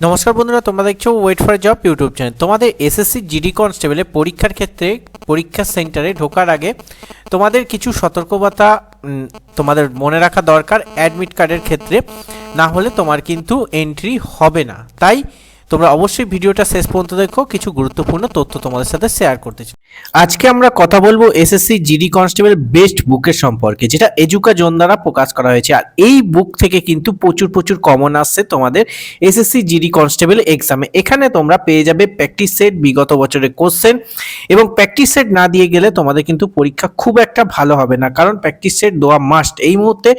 নমস্কার বন্ধুরা তোমরা দেখছ wait for job YouTube channel তোমাদের এসএসসি জিডি কনস্টেবলে পরীক্ষার ক্ষেত্রে পরীক্ষা সেন্টারে ঢোকার আগে তোমাদের কিছু সতর্কবার্তা উম, তোমাদের মনে রাখা দরকার অ্যাডমিট কার্ডের ক্ষেত্রে। না হলে তোমার কিন্তু এন্ট্রি হবে না। তাই তোমরা অবশ্যই ভিডিওটা শেষ পর্যন্ত দেখো। কিছু গুরুত্বপূর্ণ তথ্য তোমাদের সাথে শেয়ার করতে চাই। আজকে আমরা কথা বলব এসএসসি জিডি কনস্টেবল বেস্ট বুকের সম্পর্কে, যেটা এজুকা জোন দ্বারা প্রকাশ করা হয়েছে। আর এই বুক থেকে কিন্তু প্রচুর প্রচুর কমন আসছে তোমাদের এসএসসি জিডি কনস্টেবল এক্সামে এখানে তোমরা পেয়ে যাবে প্র্যাকটিস সেট বিগত বছরের কোশ্চেন এবং প্র্যাকটিস সেট না দিয়ে গেলে তোমাদের কিন্তু পরীক্ষা খুব একটা ভালো হবে না। কারণ প্র্যাকটিস সেট দেওয়া মাস্ট এই মুহূর্তে,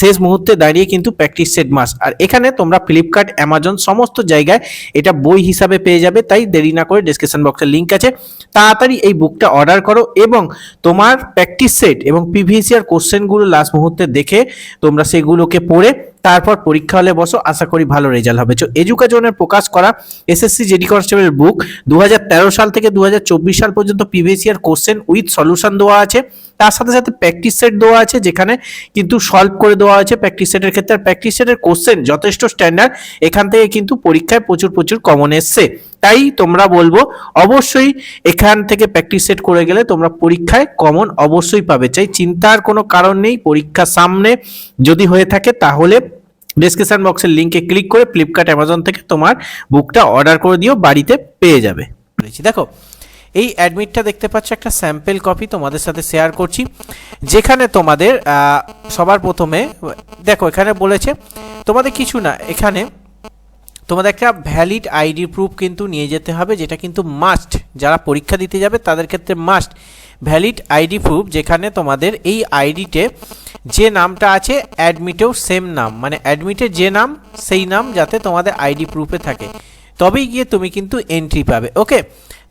শেষ মুহূর্তে দাঁড়িয়ে কিন্তু প্র্যাকটিস সেট মাস্ট আর এখানে তোমরা ফ্লিপকার্ট অ্যামাজন সমস্ত জায়গায় এটা বই হিসাবে পেয়ে যাবে, তাই দেরি না করে ডিসক্রিপশন বক্সের লিঙ্ক আছে। তাড়াতাড়ি এই বুকটা অর্ডার করো এবং তোমার প্র্যাকটিস সেট এবং পিভিসিআর কোশ্চেনগুলো লাস্ট মুহূর্তে দেখে তোমরা সেগুলোকে পড়ে তারপর পরীক্ষা হলে বসো, আশা করি ভালো রেজাল্ট হবে। তো এডুকেশনের প্রকাশ করা এসএসসি জেডি কনস্টেবল বুক দু হাজার তেরো সাল থেকে দু হাজার চব্বিশ সাল পর্যন্ত পিভিসি আর কোশ্চেন উইথ সলিউশন দেওয়া আছে। তার সাথে সাথে প্র্যাকটিস সেট দেওয়া আছে, যেখানে কিন্তু সলভ করে দেওয়া আছে প্র্যাকটিস সেটের ক্ষেত্রে। প্র্যাকটিস সেটের কোশ্চেন যথেষ্ট স্ট্যান্ডার্ড এখান থেকে কিন্তু পরীক্ষায় প্রচুর প্রচুর কমন এসছে। তাই তোমরা বলব। অবশ্যই এখান থেকে প্র্যাকটিস সেট করে গেলে তোমরা পরীক্ষায় কমন অবশ্যই পাবে। চাই চিন্তার কোনো কারণ নেই, পরীক্ষা সামনে যদি হয়ে থাকে তাহলে ডিসক্রিপশন বক্সের লিঙ্কে ক্লিক করে ফ্লিপকার্ট অ্যামাজন থেকে তোমার বুকটা অর্ডার করে দিও, বাড়িতে পেয়ে যাবে। দেখো, এই অ্যাডমিটটা দেখতে পাচ্ছ, একটা স্যাম্পল কপি তোমাদের সাথে শেয়ার করছি। যেখানে তোমাদের সবার প্রথমে, দেখো, এখানে বলেছে, তোমাদের কিছু না, এখানে তোমাদের একটা ভ্যালিড আইডি প্রুফ কিন্তু নিয়ে যেতে হবে, যেটা কিন্তু মাস্ট যারা পরীক্ষা দিতে যাবে, তাদের ক্ষেত্রে মাস্ট ভ্যালিড আইডি প্রুফ যেখানে তোমাদের এই আইডিতে যে নামটা আছে অ্যাডমিটেও সেম নাম। মানে অ্যাডমিটে যে নাম, সেই নাম যাতে তোমাদের আইডি প্রুফে থাকে। তবেই গিয়ে তুমি কিন্তু এন্ট্রি পাবে ওকে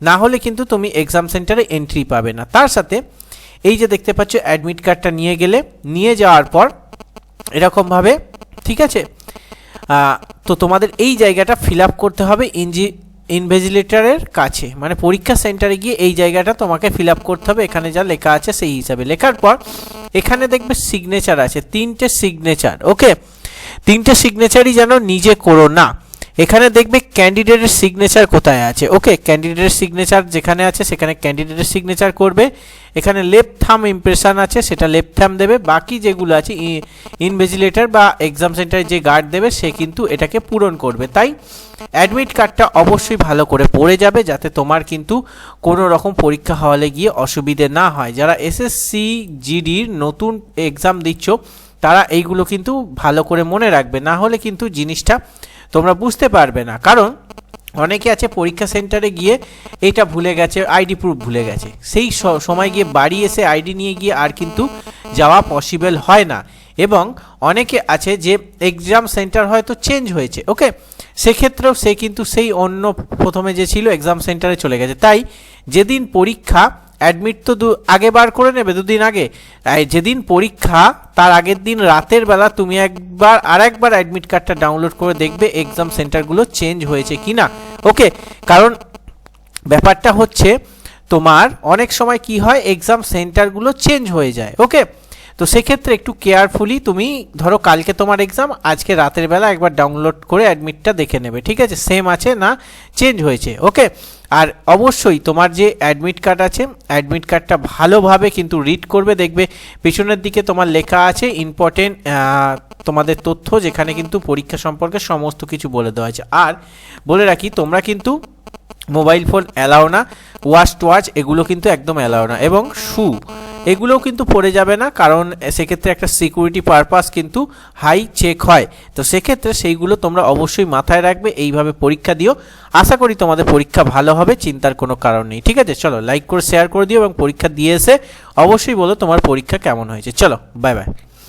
না হলে কিন্তু তুমি এক্সাম সেন্টারে এন্ট্রি পাবে না। তার সাথে এই যে দেখতে পাচ্ছ অ্যাডমিট কার্ডটা নিয়ে গেলে, নিয়ে যাওয়ার পর এরকমভাবে, ঠিক আছে? তো তোমাদের এই জায়গাটা ফিল আপ করতে হবে ইঞ্জি ইনভেজিলেটারের কাছে। মানে পরীক্ষা সেন্টারে গিয়ে এই জায়গাটা তোমাকে ফিল আপ করতে হবে। এখানে যা লেখা আছে সেই হিসাবে। লেখার পর এখানে দেখবে সিগনেচার আছে। তিনটে সিগনেচার ওকে তিনটে সিগনেচারই যেন নিজে করো না। এখানে দেখবে ক্যান্ডিডেটের সিগনেচার কোথায় আছে? ওকে ক্যান্ডিডেটের সিগনেচার যেখানে আছে, সেখানে ক্যান্ডিডেটের সিগনেচার করবে। এখানে লেফট থাম ইমপ্রেশন আছে, সেটা লেফট থাম দেবে। বাকি যেগুলো আছে ইনভেজিলেটর বা এক্সাম সেন্টারে যে গার্ড দেবে, সে কিন্তু এটাকে পূরণ করবে। তাই অ্যাডমিট কার্ডটা অবশ্যই ভালো করে পড়ে যাবে, যাতে তোমার কিন্তু কোনো রকম পরীক্ষা হলে গিয়ে অসুবিধে না হয়। যারা এসএসসি জিডির নতুন এক্সাম দিচ্ছ, তারা এইগুলো কিন্তু ভালো করে মনে রাখবে। না হলে কিন্তু জিনিসটা তোমরা বুঝতে পারবে না। কারণ অনেকে আছে পরীক্ষা সেন্টারে গিয়ে এটা ভুলে গেছে আইডি প্রুফ ভুলে গেছে। সেই সময় গিয়ে বাড়ি এসে আইডি নিয়ে গিয়ে আর কিন্তু যাওয়া পসিবল হয় না। এবং অনেকে আছে যে এক্সাম সেন্টার হয়তো চেঞ্জ হয়েছে ওকে সেক্ষেত্রেও সে কিন্তু সেই অন্য প্রথমে যে ছিল এক্সাম সেন্টারে চলে গেছে। তাই যেদিন পরীক্ষা অ্যাডমিট তো দু আগে বার করে নেবে, দুদিন আগে। যেদিন পরীক্ষা, তার আগের দিন রাতের বেলা তুমি একবার আর একবার অ্যাডমিট কার্ডটা ডাউনলোড করে দেখবে এক্সাম সেন্টারগুলো চেঞ্জ হয়েছে কি না ওকে কারণ ব্যাপারটা হচ্ছে, তোমার অনেক সময় কি হয় এক্সাম সেন্টারগুলো চেঞ্জ হয়ে যায়। ওকে তো সেক্ষেত্রে একটু কেয়ারফুলি তুমি, ধরো কালকে তোমার এক্সাম আজকে রাতের বেলা একবার ডাউনলোড করে অ্যাডমিটটা দেখে নেবে, ঠিক আছে? সেম আছে না চেঞ্জ হয়েছে ওকে আর অবশ্যই তোমার যে অ্যাডমিট কার্ড আছে অ্যাডমিট কার্ডটা ভালোভাবে কিন্তু রিড করবে, দেখবে পেছনের দিকে তোমার লেখা আছে ইম্পর্টেন্ট তোমাদের তথ্য যেখানে কিন্তু পরীক্ষা সম্পর্কে সমস্ত কিছু বলে দেওয়া আছে। আর বলে রাখি, তোমরা কিন্তু মোবাইল ফোন অ্যালাও না ওয়াচ টোয়াচ এগুলো কিন্তু একদম অ্যালাও না, এবং শু এগুলোও কিন্তু পড়ে যাবে না, কারণ সেক্ষেত্রে একটা সিকিউরিটি পারপাস কিন্তু হাই চেক হয়। তো সেক্ষেত্রে সেইগুলো তোমরা অবশ্যই মাথায় রাখবে, এইভাবে পরীক্ষা দিও। আশা করি তোমাদের পরীক্ষা ভালো হবে, চিন্তার কোনো কারণ নেই। ঠিক আছে? চলো লাইক করে শেয়ার করে দিও এবং পরীক্ষা দিয়ে এসে অবশ্যই বলো তোমার পরীক্ষা কেমন হয়েছে। চলো বাই বাই